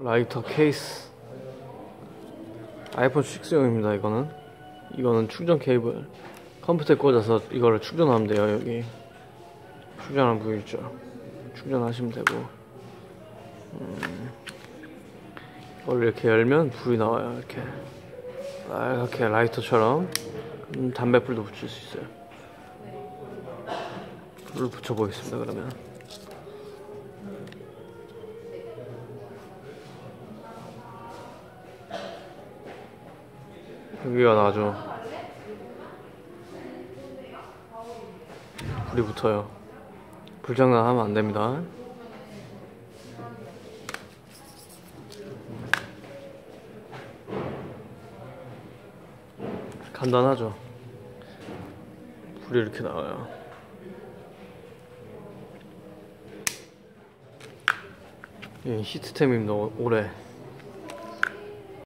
라이터 케이스. 아이폰 6용입니다 이거는. 이거는 충전 케이블 컴퓨터에 꽂아서 이거를 충전하면 돼요 여기. 충전하는 부위 있죠. 충전하시면 되고. 음, 이걸 이렇게 열면 불이 나와요 이렇게. 빨갛게 라이터처럼. 음, 담배불도 붙일 수 있어요. 불을 붙여보겠습니다 그러면 여기가 나죠. 불이 붙어요. 불장난 하면 안 됩니다. 간단하죠. 불이 이렇게 나와요. 이 히트템입니다 오- 올해